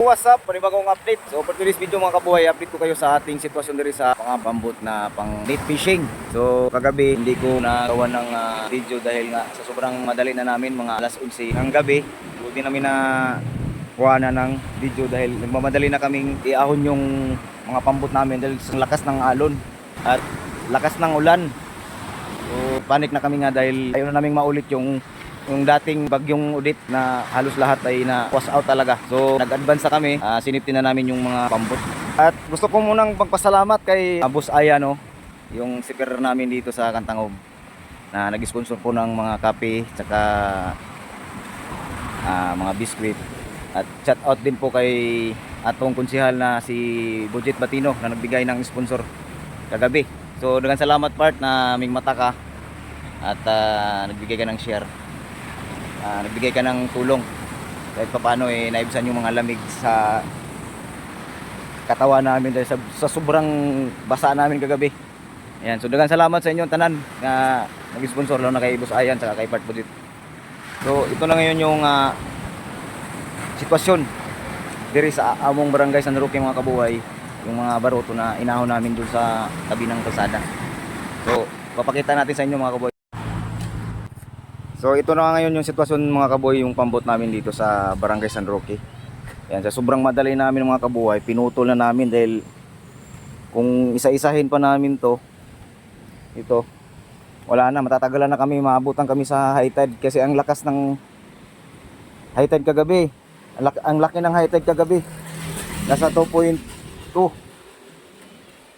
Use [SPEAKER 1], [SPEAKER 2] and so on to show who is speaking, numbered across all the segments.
[SPEAKER 1] What's up? Panibagong update. So for today's video mga kabuhay, update ko kayo sa ating sitwasyon diri sa mga pambot na pang net fishing. So kagabi hindi ko nagawa ng ah, video dahil nga sa sobrang madali na namin mga alas 11 ng gabi. So di namin na kuha na ng video dahil nagmamadali na kaming iahon yung mga pambot namin dahil sa lakas ng alon at lakas ng ulan. So panic na kami nga dahil ayaw na naming maulit yung yung dating bagyong udit na halos lahat ay na was out talaga. So nag-advance na kami, uh, sinipti na namin yung mga pambot. At gusto ko munang magpasalamat kay uh, Boss Aya no, yung siper namin dito sa Kantangob na nag-sponsor po ng mga kape tsaka ah, mga biskwit. At shout out din po kay atong konsihal na si Budget Batino na nagbigay ng sponsor kagabi. So dengan salamat part na aming mata ka at ah, nagbigay ka ng share. Ah, nagbigay ka ng tulong kahit paano eh naibsan yung mga lamig sa katawan namin dahil sa, sa sobrang basa namin kagabi. Ayan, so dagang salamat sa inyong tanan na nag-sponsor lang na kay Boss Ayan at kay Part Budget. So ito na ngayon yung ah, sitwasyon diri sa among barangay San Roque mga kabuhay yung mga baroto na inahon namin dun sa tabi ng kalsada. So papakita natin sa inyo mga kabuhay. So ito na nga ngayon yung sitwasyon mga kabuhay yung pambot namin dito sa Barangay San Roque. Yan, sa sobrang madali namin mga kabuhay, pinutol na namin dahil kung isa-isahin pa namin to, ito, wala na, matatagalan na kami, maabutan kami sa high tide kasi ang lakas ng high tide kagabi. Ang laki, ang laki ng high tide kagabi. Nasa 2.2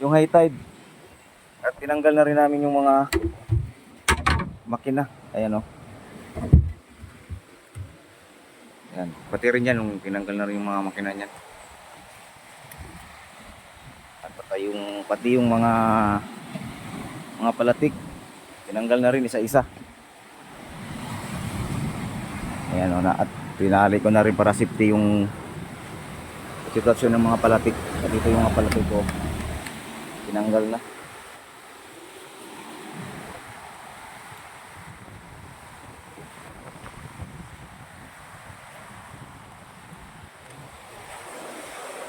[SPEAKER 1] yung high tide. At tinanggal na rin namin yung mga makina. Ayan o. Yan. Pati rin yan, nung tinanggal na rin yung mga makina niyan. At pati yung, pati yung mga mga palatik. Tinanggal na rin isa-isa. Ayan o, na, at pinali ko na rin para safety yung sitwasyon ng mga palatik. At ito yung mga palatik ko. Tinanggal na.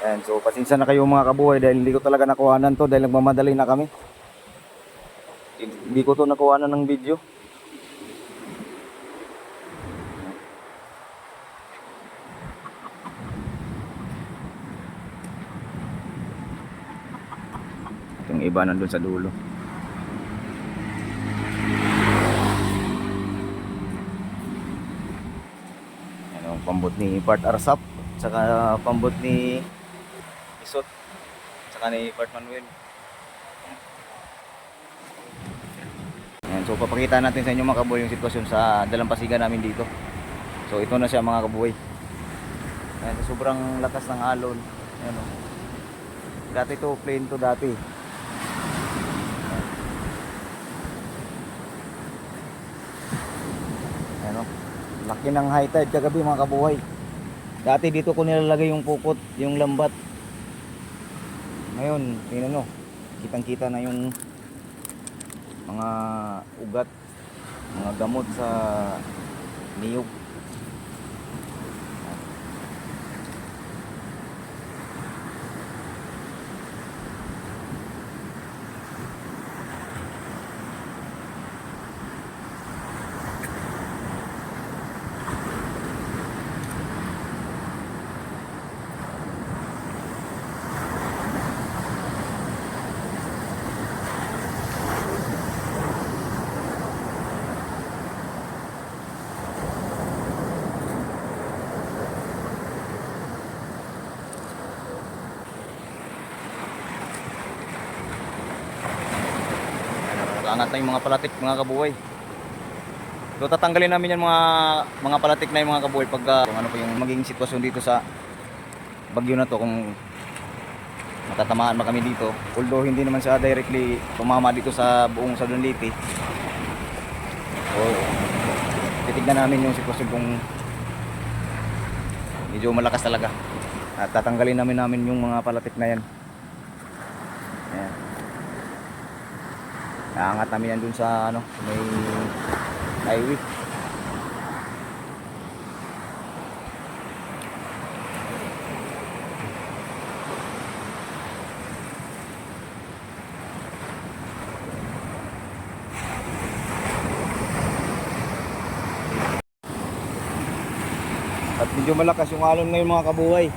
[SPEAKER 1] Ayan, so pasensya na kayo mga kabuhay dahil hindi ko talaga nakuhanan to dahil nagmamadali na kami. Hindi ko to nakuhanan ng video. Yung iba nandun sa dulo. Yan ang pambot ni Part Arsap, saka pambot ni Isot, saka ni Part Manuel. Yan, so papakita natin sa inyo mga kaboy yung sitwasyon sa dalampasigan namin dito. So ito na siya mga kaboy. Yan, so, sobrang lakas ng alon. Yan, oh. Dati to plain to dati. Ano? Laki ng high tide kagabi mga kabuhay. Dati dito ko nilalagay yung pukot, yung lambat. Ngayon, tingnan nyo. Kitang-kita na yung mga ugat, mga gamot sa niyog. Angat na yung mga palatik mga kabuhay. So tatanggalin namin yung mga mga palatik na yung mga kabuhay pag kung ano pa yung magiging sitwasyon dito sa bagyo na to kung matatamaan ba kami dito. Although hindi naman siya directly tumama dito sa buong Southern Leyte. So titignan namin yung sitwasyon kung medyo malakas talaga. At tatanggalin namin namin yung mga palatik na yan. Ayan. Naangat namin yan dun sa ano, may highway.
[SPEAKER 2] At medyo malakas yung alon ngayon mga kabuhay.